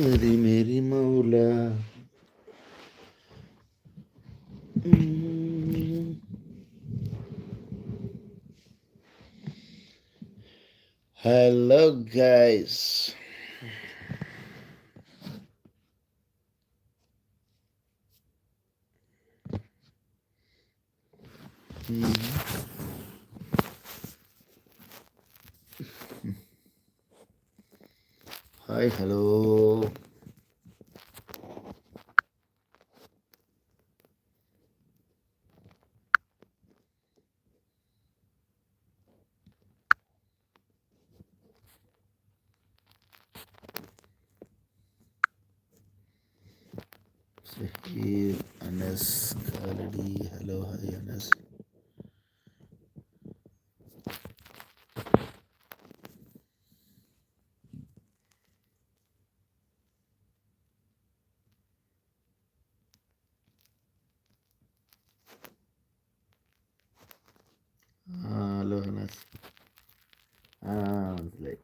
मेरी मेरी मौला Mm. Hello, guys. Hi, hello. Anas, hello, hi Anas. ആ മനസ്സിലായി.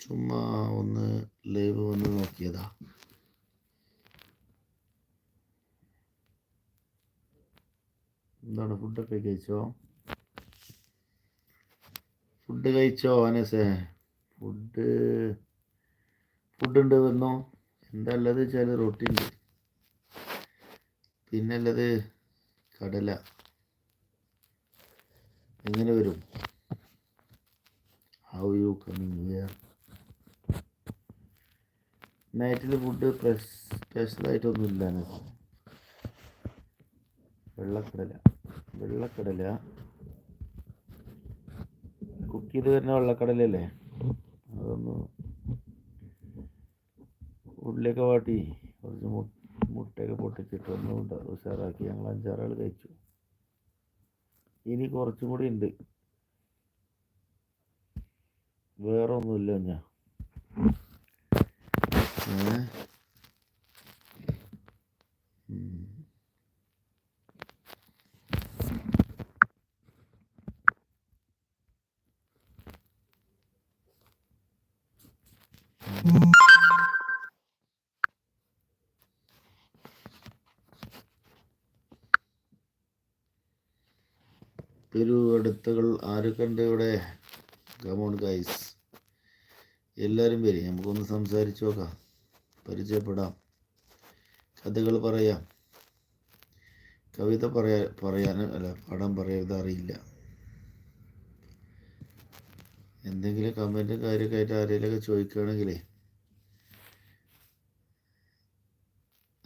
ചുമ്മാ ഒന്ന് ലൈവ് വന്ന് നോക്കിയതാ. എന്താണ് ഫുഡൊക്കെ കഴിച്ചോ? ഫുഡ് കഴിച്ചോ അനസേ? ഫുഡ് ഫുഡ് ഉണ്ട് വന്നോ? എന്താ ഉള്ളത് വെച്ചാൽ റൊട്ടി ഉണ്ട് പിന്നെ ഉള്ളത് കടല. എങ്ങനെ വരും. ഹൗ യു കമ്മിങ് ഹിയർ നൈറ്റിൽ ഫുഡ് സ്പെഷ്യലായിട്ടൊന്നും ഇല്ല അനസ് വെള്ളക്കടല. വെള്ളക്കടല. കുക്ക് ചെയ്ത് വരുന്ന വെള്ളക്കടലല്ലേ അതൊന്ന് ഉള്ളിയൊക്കെ വാട്ടി കുറച്ച് മുട്ടയൊക്കെ പൊട്ടിച്ചിട്ട് ഒന്നുകൊണ്ട് ഉഷാറാക്കി ഞങ്ങൾ അഞ്ചാറാൾ കഴിച്ചു. ഇനി കുറച്ചും കൂടി ഉണ്ട്. വേറെ ഒന്നുമില്ല ഞാൻ ഏ ഉം. തിരുവടുത്തുകൾ ആരൊക്കെ ഉണ്ട് ഇവിടെ കമോൺ ഗൈസ് എല്ലാവരും വരും. നമുക്കൊന്ന് സംസാരിച്ച് നോക്കാം. പരിചയപ്പെടാം. കഥകൾ പറയാം. കവിത പറയാ പറയാനും അല്ല പടം പറയരുത് അറിയില്ല. എന്തെങ്കിലും കമന്റും കാര്യമൊക്കെ ആയിട്ട് ആരെങ്കിലുമൊക്കെ ചോദിക്കുകയാണെങ്കിലേ.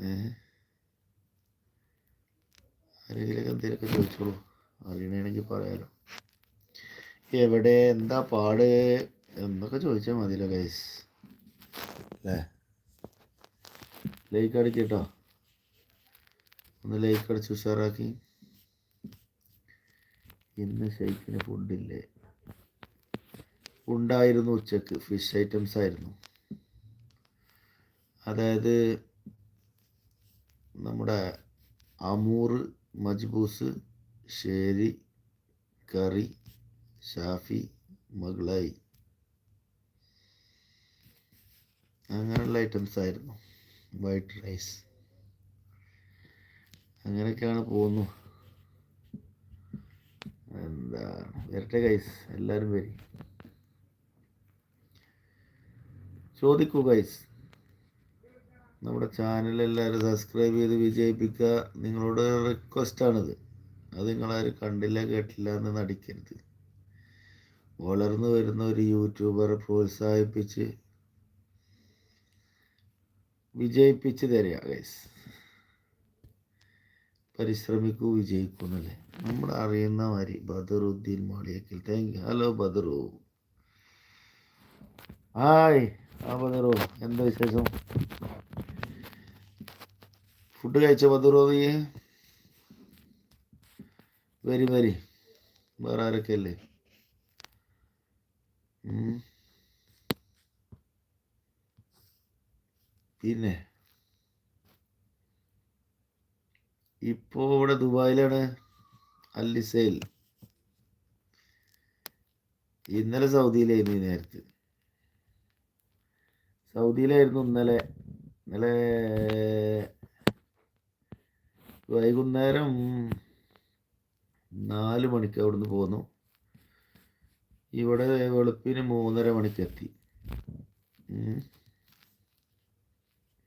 ഏ? ആരെങ്കിലുമൊക്കെ എന്തെങ്കിലുമൊക്കെ ചോദിച്ചോളൂ. അറിയണമെങ്കിൽ പറയാലോ. എവിടെ? എന്താ പാട്? എന്നൊക്കെ ചോദിച്ചാൽ മതിയല്ലോ ഗൈസ് അല്ലേ ലൈക്ക് അടിക്കട്ടോ. ഒന്ന് ലൈക്ക് അടിച്ച് ഉഷാറാക്കി. ഇന്ന് ഷെയ്ക്കിന് ഫുഡില്ലേ ഉണ്ടായിരുന്നു ഉച്ചയ്ക്ക്. ഫിഷ് ഐറ്റംസ് ആയിരുന്നു. അതായത് നമ്മുടെ അമൂർ മജ്ബൂസ് ഷേരി കറി ഷാഫി മകളായി അങ്ങനെയുള്ള ഐറ്റംസ് ആയിരുന്നു. വൈറ്റ് റൈസ് അങ്ങനെയൊക്കെയാണ് പോകുന്നു. എന്താ വരട്ടെ ഗൈസ് എല്ലാവരും വരി. ചോദിക്കൂ ഗൈസ് നമ്മുടെ ചാനൽ എല്ലാവരും സബ്സ്ക്രൈബ് ചെയ്ത് വിജയിപ്പിക്കുക. നിങ്ങളോട് റിക്വസ്റ്റാണിത് അത് നിങ്ങളാരും കണ്ടില്ല കേട്ടില്ല എന്ന് നടിക്കരുത്. വളർന്നു വരുന്ന ഒരു യൂട്യൂബറെ പ്രോത്സാഹിപ്പിച്ച് വിജയിപ്പിച്ച് തരിക പരിശ്രമിക്കൂ വിജയിക്കൂ എന്നല്ലേ? നമ്മൾ അറിയുന്ന മാതിരി Badaruddin Maliyakkal. Thank you hello Badaru. Hi ആ ബദറു. എന്താ വിശേഷം? ഫുഡ് കഴിച്ചോ ബദറു? നീ വരി വരി. വേറെ ആരൊക്കെ അല്ലേ. പിന്നെ? ഇപ്പോ ഇവിടെ ദുബായിലാണ് അല്ലിസയിൽ ഇന്നലെ സൗദിയിലായിരുന്നു ഈ നേരത്ത്. സൗദിയിലായിരുന്നു ഇന്നലെ. ഇന്നലെ വൈകുന്നേരം നാല് മണിക്ക് അവിടുന്ന് പോന്നു. ഇവിടെ വെളുപ്പിന് മൂന്നര മണിക്ക് എത്തി.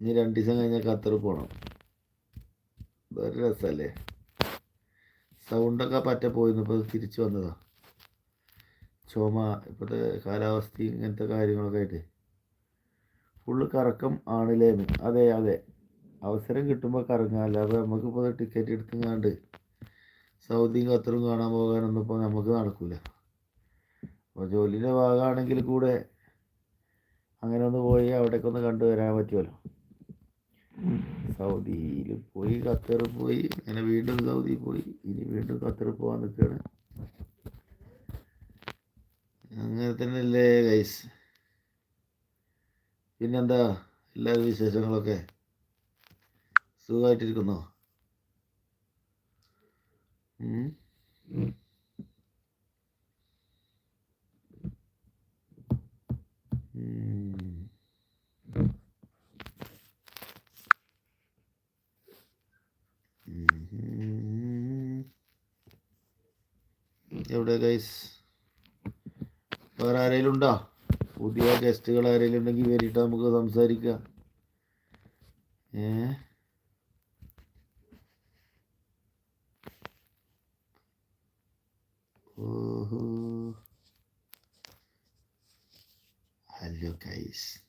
ഇനി രണ്ട് ദിവസം കഴിഞ്ഞാൽ ഖത്തർ പോകണം വേറെ രസമല്ലേ സൗണ്ടൊക്കെ പറ്റ പോയിരുന്നു ഇപ്പോൾ തിരിച്ചു വന്നതാ. ചുമ ഇപ്പോഴത്തെ കാലാവസ്ഥ ഇങ്ങനത്തെ കാര്യങ്ങളൊക്കെ ആയിട്ട്. ഫുള്ള് കറക്കം ആണില്ലേന്ന് അതെ അതെ. അവസരം കിട്ടുമ്പോൾ കറങ്ങാം. അല്ലാതെ നമുക്കിപ്പോൾ ടിക്കറ്റ് എടുത്തുങ്ങാണ്ട് സൗദിയും ഖത്തറും കാണാൻ പോകാനൊന്നും ഇപ്പോൾ നമുക്ക് നടക്കില്ല അപ്പോൾ ജോലിയുടെ ഭാഗമാണെങ്കിൽ കൂടെ അങ്ങനെ ഒന്ന് പോയി അവിടേക്ക് ഒന്ന് കണ്ടു വരാൻ പറ്റുമല്ലോ സൗദിയിൽ പോയി ഖത്തർ പോയി അങ്ങനെ വീണ്ടും സൗദി പോയി ഇനി വീണ്ടും ഖത്തർ പോകാൻ നിൽക്കുകയാണ് അങ്ങനെ തന്നെയല്ലേ ഗൈസ് പിന്നെന്താ എല്ലാ വിശേഷങ്ങളൊക്കെ സുഖമായിട്ടിരിക്കുന്നോ ഉം? ഉം. ഗൈസ് വേറെ ആരെങ്കിലും ഉണ്ടോ? പുതിയ ഗസ്റ്റുകൾ ആരെങ്കിലും ഉണ്ടെങ്കിൽ വരിട്ട് നമുക്ക് സംസാരിക്കാം. ഏ? ഹലോ ഗൈസ്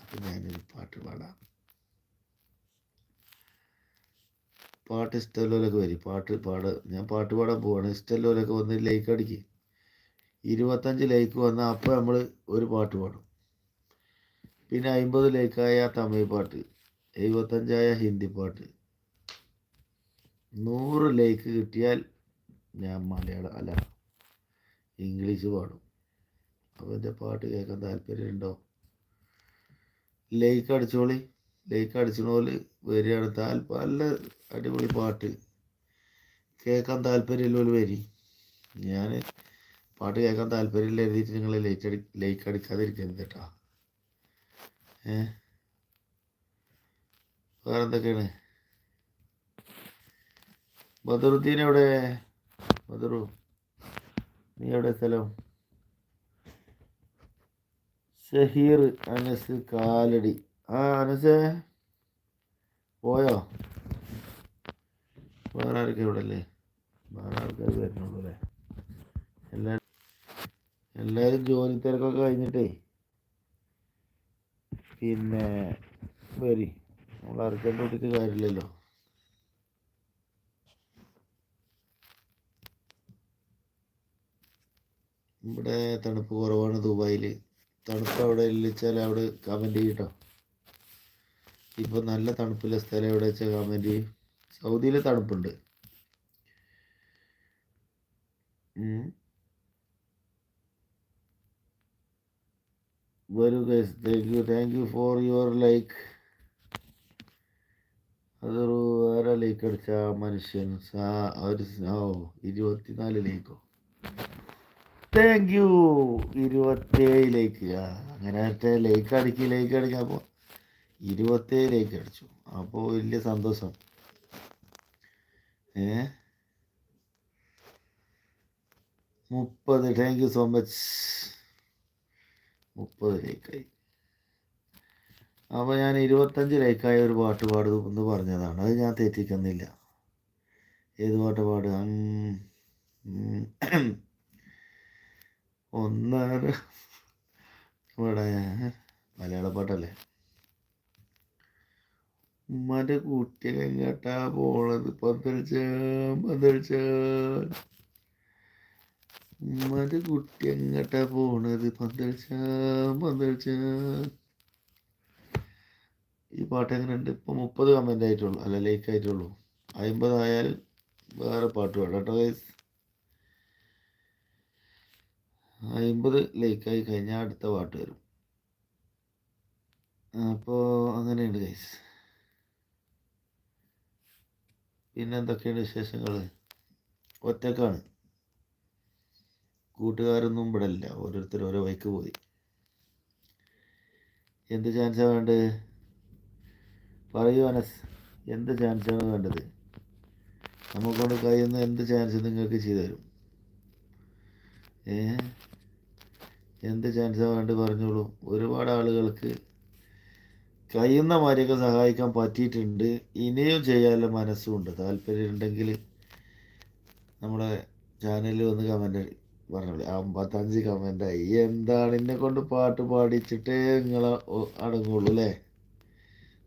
അപ്പം ഞാനൊരു പാട്ട് പാടാം. പാട്ട് ഇഷ്ടമുള്ളവരൊക്കെ വരും. പാട്ട് പാട ഞാൻ പാട്ട് പാടാൻ പോവാണ്. ഇഷ്ടമുള്ളവരൊക്കെ വന്ന് ലൈക്ക് അടിക്ക്. ഇരുപത്തഞ്ച് ലൈക്ക് വന്നാൽ അപ്പോൾ നമ്മൾ ഒരു പാട്ട് പാടും. പിന്നെ അമ്പത് ലൈക്കായ തമിഴ് പാട്ട് എഴുപത്തഞ്ചായ ഹിന്ദി പാട്ട്. നൂറ് ലൈക്ക് കിട്ടിയാൽ ഞാൻ മലയാളം അല്ല ഇംഗ്ലീഷ് പാടും. അപ്പോൾ എന്റെ പാട്ട് കേൾക്കാൻ താല്പര്യമുണ്ടോ? ലൈക്ക് അടിച്ചോളി. ലൈക്ക് അടിച്ചോളി വരികയാണ്. താല്പ നല്ല അടിപൊളി പാട്ട്. കേൾക്കാൻ താല്പര്യമുള്ളവർ വരി. ഞാൻ പാട്ട് കേൾക്കാൻ താല്പര്യമില്ല എഴുതിയിട്ട് നിങ്ങൾ ലൈറ്റ് അടി ലൈക്ക് അടിക്കാതിരിക്കരുത് കേട്ടോ. ഏ? വേറെ എന്തൊക്കെയാണ് ബദറുദ്ദീൻ എവിടെ? ബദറു നീ എവിടെ സ്ഥലം? ഷഹീർ അനസ് കാലടി. ആ അനസേ പോയോ വേറെ ആർക്കും ഇവിടെ അല്ലേ വേറെ ആൾക്കാർ വരുന്നുള്ളൂ അല്ലേ എല്ലാ എല്ലാവരും ജോലി തിരക്കൊക്കെ കഴിഞ്ഞിട്ടേ പിന്നെ വരി നമ്മൾ അർജന്റ് കൂട്ടിയിട്ട് കാര്യമില്ലല്ലോ. ഇവിടെ തണുപ്പ് കുറവാണ് ദുബായിൽ തണുപ്പ് അവിടെ ഇല്ലിച്ചാൽ അവിടെ കമന്റ് ചെയ്യട്ടോ ഇപ്പോൾ നല്ല തണുപ്പുള്ള സ്ഥലം എവിടെ വെച്ചാൽ കമന്റ് സൗദിയിൽ തണുപ്പുണ്ട്. വരൂ guys thank you thank you for your like അതൊരു വേറെ ലൈക്ക് അടിച്ച മനുഷ്യൻ. ഇരുപത്തിനാല് ലൈക്കോ താങ്ക് യു ഇരുപത്തേഴ് ലൈക്ക് അങ്ങനെ ലൈക്ക് അടിക്ക് ലൈക്ക് അടിക്കാൻ അപ്പോൾ ഇരുപത്തേഴ് ലൈക്ക് അടിച്ചു. അപ്പോൾ വലിയ സന്തോഷം. ഏ? മുപ്പത്. താങ്ക് യു സോ മച്ച് മുപ്പത് ലൈക്കായി അപ്പോൾ ഞാൻ ഇരുപത്തഞ്ച് ലൈക്കായ ഒരു പാട്ട് പാടും എന്ന് പറഞ്ഞതാണ്. അത് ഞാൻ തെറ്റിക്കുന്നില്ല. ഏത് പാട്ട് പാടുക. ഒന്നര. ഇവിടെ മലയാള പാട്ടല്ലേ? ഉമ്മാന്റെ കുട്ടിയെ എങ്ങോട്ടാ പോണത്. പന്തളിച്ചാൻ പന്തളിച്ചാൻ ഉമ്മാന്റെ കുട്ടി എങ്ങോട്ടാ പോണത്? പന്തളിച്ചാൻ പന്തളിച്ചാൻ ഈ പാട്ട് എങ്ങനെ ഉണ്ട് ഇപ്പൊ മുപ്പത് കമന്റ് ആയിട്ടുള്ളൂ. അല്ല ലൈക്ക് ആയിട്ടുള്ളൂ. അമ്പതായാൽ വേറെ പാട്ട് പാടാം കേട്ടോ ഗൈസ് അമ്പത് ലൈക്കായി കഴിഞ്ഞാൽ അടുത്ത പാട്ട് വരും. അപ്പോൾ അങ്ങനെയുണ്ട് ഗൈസ് പിന്നെ എന്തൊക്കെയാണ് വിശേഷങ്ങൾ ഒറ്റക്കാണ്. കൂട്ടുകാരൊന്നും ഇവിടെ ഇല്ല ഓരോരുത്തർ ഓരോ വൈക്ക് പോയി. എന്ത് ചാൻസാണ് വേണ്ടത്? പറയൂ അനസ്. എന്ത് ചാൻസാണ് വേണ്ടത്? നമുക്കൊണ്ട് കഴിയുന്ന എന്ത് ചാൻസ് നിങ്ങൾക്ക് ചെയ്തു തരും? ഏ എന്ത് ചാൻസാണ് വേണ്ടത് പറഞ്ഞോളൂ. ഒരുപാട് ആളുകൾക്ക് കഴിയുന്ന മാതിരിയൊക്കെ സഹായിക്കാൻ പറ്റിയിട്ടുണ്ട്. ഇനിയും ചെയ്യാനുള്ള മനസ്സുമുണ്ട് താല്പര്യം ഉണ്ടെങ്കിൽ നമ്മുടെ ചാനലിൽ വന്ന് കമന്റ് പറഞ്ഞോളി. അമ്പത്തഞ്ച് കമന്റായി എന്താണ് എന്നെ കൊണ്ട് പാട്ട് പാടിച്ചിട്ടേ നിങ്ങൾ അടങ്ങുള്ളൂ അല്ലേ?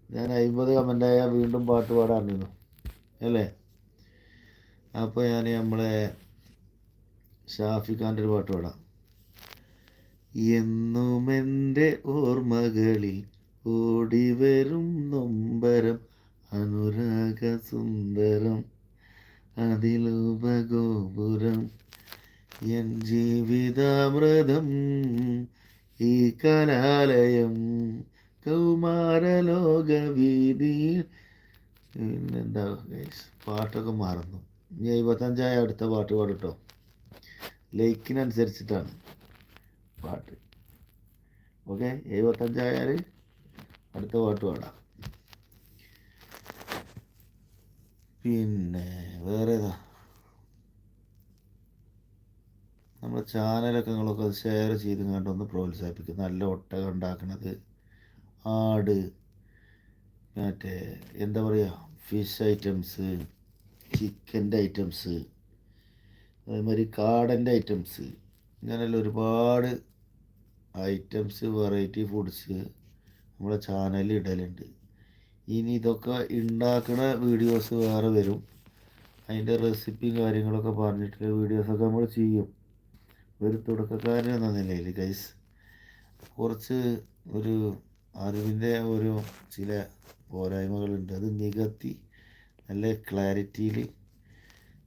ഞാൻ അമ്പത് കമന്റായാൽ വീണ്ടും പാട്ട് പാടാറിരുന്നു അല്ലേ? അപ്പോൾ ഞാൻ നമ്മളെ ഷാഫി ഖാന്റെ ഒരു പാട്ട് പാടാം. എന്നും എന്റെ ഓർമ്മകളിൽ ഓടി വരും നൊമ്പരം അനുരാഗ സുന്ദരം അതിലുപഗോപുരം എൻ ജീവിതാമൃതം ഈ കലാലയം കൗമാരലോകവീതിയിൽ. പിന്നെന്താ പാട്ടൊക്കെ മാറുന്നു. ഇനി എഴുപത്തഞ്ചായ അടുത്ത പാട്ട് പാടട്ടോ. ലൈക്കിനനുസരിച്ചിട്ടാണ് പാട്ട്. ഓക്കെ എഴുപത്തഞ്ചായാൽ അടുത്ത പാട്ട് പാടാം. പിന്നെ വേറെ ഏതാ? നമ്മുടെ ചാനലൊക്കെ നിങ്ങളൊക്കെ അത് ഷെയർ ചെയ്ത് കണ്ടൊന്ന് പ്രോത്സാഹിപ്പിക്കും. നല്ല ഒട്ടകം ഉണ്ടാക്കണത് ആട് മറ്റേ എന്താ പറയുക ഫിഷ് ഐറ്റംസ് ചിക്കന്റെ ഐറ്റംസ് അതേമാതിരി കാടന്റെ ഐറ്റംസ് ഇങ്ങനെയുള്ള ഒരുപാട് ഐറ്റംസ് വെറൈറ്റി ഫുഡ്സ് നമ്മളെ ചാനലിൽ ഇടലുണ്ട്. ഇനി ഇതൊക്കെ ഉണ്ടാക്കുന്ന വീഡിയോസ് വേറെ വരും. അതിന്റെ റെസിപ്പിയും കാര്യങ്ങളൊക്കെ പറഞ്ഞിട്ടുള്ള വീഡിയോസൊക്കെ നമ്മൾ ചെയ്യും. ഒരു തുടക്കക്കാരൻ എന്ന നിലയിൽ ഗൈസ് കുറച്ച് ഒരു അറിവിന്റെ ഒരു ചില പോരായ്മകളുണ്ട്. അത് നികത്തി നല്ല ക്ലാരിറ്റിയിൽ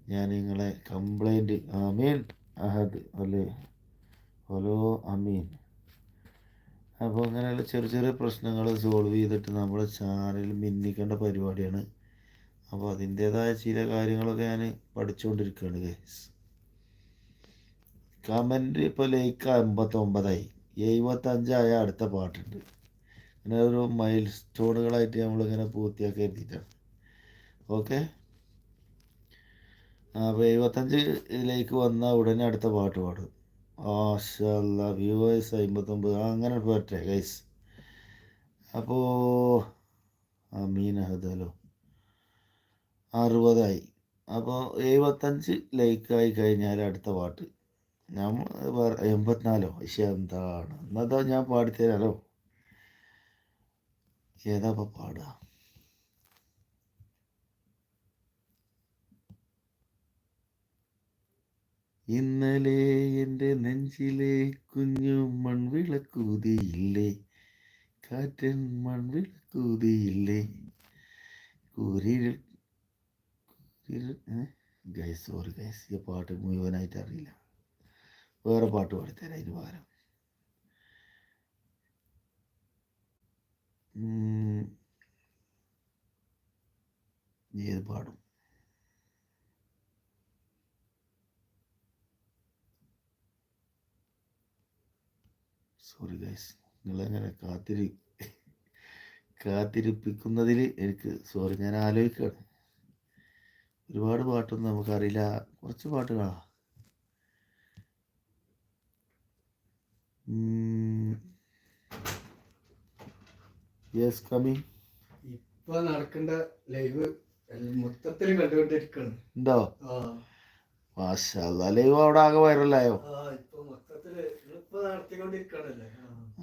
ഞാൻ നിങ്ങളെ കംപ്ലൈന്റ് അമീൻ അഹദ് അല്ലേ? ഹലോ അമീൻ. അപ്പോൾ അങ്ങനെയുള്ള ചെറിയ ചെറിയ പ്രശ്നങ്ങൾ സോൾവ് ചെയ്തിട്ട് നമ്മുടെ ചാനൽ മിന്നിക്കേണ്ട പരിപാടിയാണ്. അപ്പോൾ അതിന്റേതായ ചില കാര്യങ്ങളൊക്കെ ഞാൻ പഠിച്ചുകൊണ്ടിരിക്കുകയാണ് ഗൈസ് കമന്റ് ഇപ്പോൾ ലൈക്ക് അമ്പത്തൊമ്പതായി എഴുപത്തഞ്ചായ അടുത്ത പാട്ടുണ്ട്. അങ്ങനെ ഒരു മൈൽ സ്റ്റോണുകളായിട്ട് നമ്മളിങ്ങനെ പൂർത്തിയാക്കി എഴുതിയിട്ടാണ് ഓക്കെ അപ്പോൾ എഴുപത്തഞ്ച് ലൈക്ക് വന്നാൽ ഉടനെ അടുത്ത പാട്ട് പാടും. ആശല്ല വ്യൂവേഴ്സ് അമ്പത്തൊമ്പത് അങ്ങനെ പോരട്ടെ ഗൈസ് അപ്പോൾ ആ മീനഹദലോ അറുപതായി. അപ്പോൾ എഴുപത്തഞ്ച് ലൈക്കായി കഴിഞ്ഞാൽ അടുത്ത പാട്ട്. ഞാൻ എൺപത്തിനാലോ? പക്ഷെ എന്താണ്? എന്നതാ ഞാൻ പാടിത്തരാലോ. ഏതാ പാടുക ഇന്നലെ എന്റെ നെഞ്ചിലെ കുഞ്ഞു മൺവിളക്കൂതിയില്ലേ? കാറ്റൻ മൺവിളക്കൂതിയില്ലേ? ഗൈസ് സോറി ഗൈസ് ഈ പാട്ട് മുഴുവനായിട്ട് അറിയില്ല. വേറെ പാട്ട് പാടിത്തരാം അതിന് പകരം. ഏത് പാടും? സോറി ഗൈസ് നിങ്ങളെങ്ങനെ കാത്തിരി കാത്തിരിപ്പിക്കുന്നതിൽ എനിക്ക് സോറി ഞാൻ ആലോചിക്കുകയാണ്. ഒരുപാട് പാട്ടൊന്നും നമുക്കറിയില്ല. കുറച്ച് പാട്ടുകളാ യെസ് കമി ഇപ്പൊ നടക്കേണ്ട ലൈവ് മൊത്തത്തിൽ കണ്ടുകൊണ്ടിരിക്കണം. ഉണ്ടോ? മാഷാ ലൈവ് അവിടെ ആകെ വൈറലായോ ആ ഇപ്പൊ മൊത്തത്തിൽ ഇപ്പൊ നടത്തിക്കൊണ്ടിരിക്കാണല്ലേ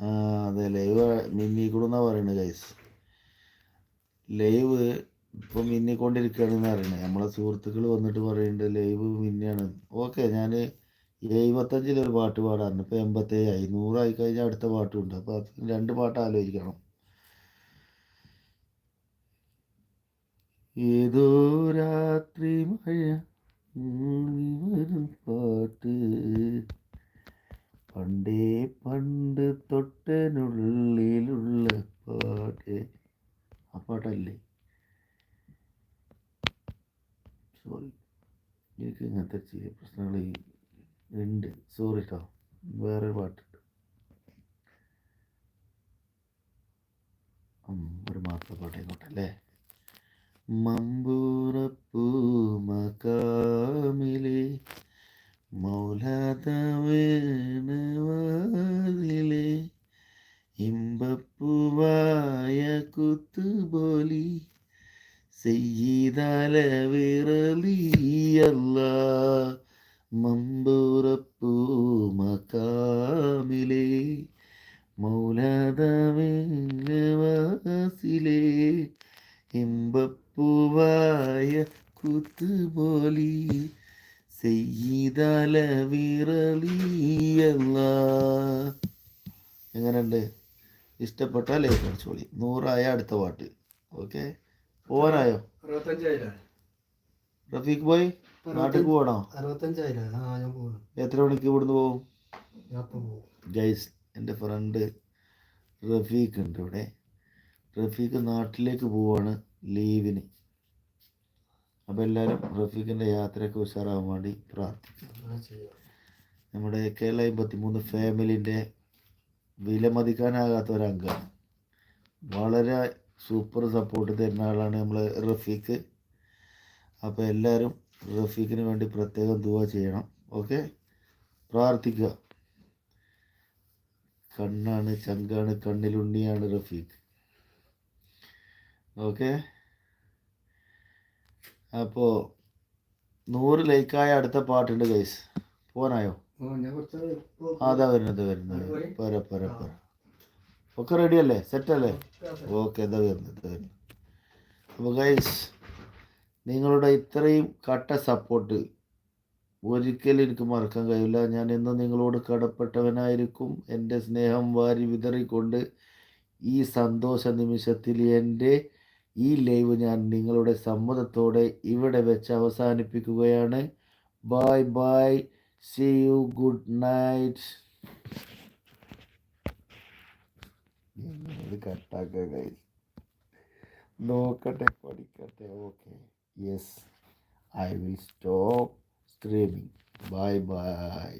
ആ. അതെ ലൈവ് മിന്നിക്കൂടെന്നാ പറയുന്നത് ഗൈസ് ലൈവ് ഇപ്പൊ മിന്നിക്കൊണ്ടിരിക്കുകയാണെന്ന് പറയുന്നത് നമ്മളെ സുഹൃത്തുക്കൾ വന്നിട്ട് പറയുന്നുണ്ട് ലൈവ് മിന്നിയാണ്. ഓക്കെ ഞാൻ എഴുപത്തഞ്ചിലൊരു പാട്ട് പാടാറുണ്ട്. ഇപ്പൊ എൺപത്തേഴ് ആയി. നൂറായി കഴിഞ്ഞാൽ അടുത്ത പാട്ടും അപ്പൊ രണ്ട് പാട്ട് ആലോചിക്കണം. ഏതോ രാത്രി മഴ പാട്ട് പണ്ടേ പണ്ട് തൊട്ടനുള്ളിലുള്ള പാട്ട് ആ പാട്ടല്ലേ സോറി എനിക്ക് ഇങ്ങനത്തെ ചില പ്രശ്നങ്ങൾ ഉണ്ട് സോറി കേട്ടോ വേറൊരു പാട്ടുണ്ട് ഒരു മാത്രം പാട്ടായിക്കോട്ടെ അല്ലേ മമ്പൂറപ്പൂ മക്കാമിലെ മൗലാത വേണവാതിലെ ഇമ്പപ്പൂവായ കുത്തുപോലി സെയ്താല വിറലിയല്ല മമ്പൂറപ്പൂ മക്കാമിലെ മൗലാദവാസിലെ ഇമ്പപ്പൂവായ കുത്തുപോലി സെയ്താല വിറലിയല്ല എങ്ങനെയുണ്ട് ഇഷ്ടപ്പെട്ടാലേ പഠിച്ചോളി നൂറായ അടുത്ത പാട്ട്. ഓക്കെ? അറുപത്തഞ്ചായിരം റഫീഖ് ബോയ് നാട്ടിലേക്ക് പോകണോ എത്ര മണിക്ക് ഇവിടുന്ന് പോകും ഞാൻ പോകും ഗൈസ് എന്റെ ഫ്രണ്ട് റഫീഖ് ഉണ്ട് ഇവിടെ. റഫീഖ് നാട്ടിലേക്ക് പോവാണ് ലീവിന്. അപ്പോൾ എല്ലാവരും റഫീഖിന്റെ യാത്രയൊക്കെ ഉഷാറാവാൻ വേണ്ടി പ്രാർത്ഥിക്കും അങ്ങനെ നമ്മുടെ കേരള അമ്പത്തിമൂന്ന് ഫാമിലിന്റെ വിലമതിക്കാനാകാത്ത ഒരംഗമാണ് വളരെ സൂപ്പർ സപ്പോർട്ട് തരുന്ന ആളാണ് നമ്മൾ റഫീഖ്. അപ്പോൾ എല്ലാവരും റഫീഖിന് വേണ്ടി പ്രത്യേകം ദുവ ചെയ്യണം. ഓക്കെ? പ്രാർത്ഥിക്കുക. കണ്ണാണ് ചങ്കാണ് കണ്ണിലുണ്ണിയാണ് റഫീഖ്. ഓക്കെ? അപ്പോൾ നൂറ് ലൈക്കായ അടുത്ത പാട്ടുണ്ട് ഗൈസ് പോകാനായോ അതാ വരുന്നത് വരുന്നത്. പോരാ പോരാ പോരാ. ഒക്കെ റെഡി അല്ലേ? സെറ്റ് അല്ലേ? ഓക്കെ എന്താ വരുന്നത് അപ്പോൾ ഗൈസ് നിങ്ങളുടെ ഇത്രയും കട്ട സപ്പോർട്ട് ഒരിക്കലും എനിക്ക് മറക്കാൻ കഴിയില്ല. ഞാൻ എന്നും നിങ്ങളോട് കടപ്പെട്ടവനായിരിക്കും. എന്റെ സ്നേഹം വാരി വിതറിക്കൊണ്ട് ഈ സന്തോഷ നിമിഷത്തിൽ എന്റെ ഈ ലൈവ് ഞാൻ നിങ്ങളുടെ സമ്മതത്തോടെ ഇവിടെ വെച്ച് അവസാനിപ്പിക്കുകയാണ്. Bye bye see you good night ഇത് കട്ടാക്കുക ഗൈസ് നോക്കട്ടെ പഠിക്കട്ടെ okay yes I will stop streaming bye bye